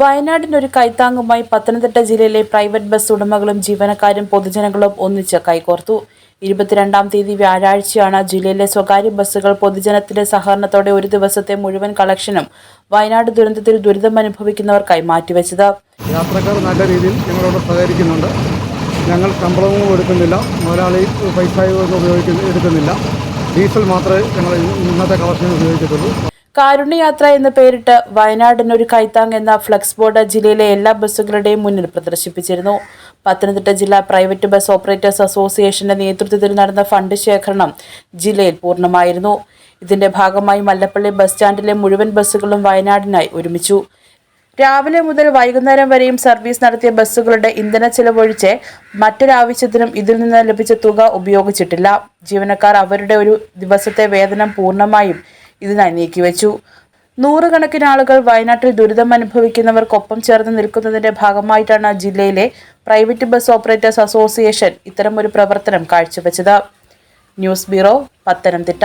വയനാടിനൊരു കൈത്താങ്ങുമായി പത്തനംതിട്ട ജില്ലയിലെ private bus ഉടമകളും ജീവനക്കാരും പൊതുജനങ്ങളും ഒന്നിച്ച് കൈകോർത്തു. ഇരുപത്തിരണ്ടാം തീയതി വ്യാഴാഴ്ചയാണ് ജില്ലയിലെ സ്വകാര്യ ബസ്സുകൾ പൊതുജനത്തിന്റെ സഹകരണത്തോടെ ഒരു ദിവസത്തെ മുഴുവൻ കളക്ഷനും വയനാട് ദുരന്തത്തിൽ ദുരിതം അനുഭവിക്കുന്നവർക്കായി മാറ്റിവെച്ചത് യാത്രക്കാർ നല്ല രീതിയിൽ ഞങ്ങളോട് സഹകരിക്കുന്നുണ്ട്. ഞങ്ങൾ ശമ്പളവും എടുക്കുന്നില്ല. മുതലാളി പൈസ ഉപയോഗിക്കുന്ന എടുക്കുന്നില്ല. ഡീസൽ മാത്രമേ ഞങ്ങൾ ഇന്നത്തെ കളക്ഷൻ ഉപയോഗിക്കത്തുള്ളൂ. കാരുണ്യയാത്ര എന്ന് പേരിട്ട് വയനാടിന് ഒരു കൈത്താങ് എന്ന ഫ്ലക്സ് ബോർഡ് ജില്ലയിലെ എല്ലാ ബസ്സുകളുടെയും മുന്നിൽ പ്രദർശിപ്പിച്ചിരുന്നു. പത്തനംതിട്ട ജില്ലാ പ്രൈവറ്റ് ബസ് ഓപ്പറേറ്റേഴ്സ് അസോസിയേഷന്റെ നേതൃത്വത്തിൽ നടന്ന ഫണ്ട് ശേഖരണം ജില്ലയിൽ പൂർണമായിരുന്നു. ഇതിന്റെ ഭാഗമായി മല്ലപ്പള്ളി ബസ് സ്റ്റാൻഡിലെ മുഴുവൻ ബസ്സുകളും വയനാടിനായി ഒരുമിച്ചു. രാവിലെ മുതൽ വൈകുന്നേരം വരെയും സർവീസ് നടത്തിയ ബസ്സുകളുടെ ഇന്ധന ചെലവൊഴിച്ച് മറ്റൊരാവശ്യത്തിനും ഇതിൽ നിന്ന് ലഭിച്ച തുക ഉപയോഗിച്ചിട്ടില്ല. ജീവനക്കാർ അവരുടെ ഒരു ദിവസത്തെ വേതനം പൂർണമായും ഇതിനായി നീക്കിവെച്ചു നൂറുകണക്കിന് ആളുകൾ വയനാട്ടിൽ ദുരിതം അനുഭവിക്കുന്നവർക്കൊപ്പം ചേർന്ന് നിൽക്കുന്നതിന്റെ ഭാഗമായിട്ടാണ് ജില്ലയിലെ പ്രൈവറ്റ് ബസ് ഓപ്പറേറ്റേഴ്സ് അസോസിയേഷൻ ഇത്തരമൊരു പ്രവർത്തനം കാഴ്ചവെച്ചത്. News bureau Pathanamthitta.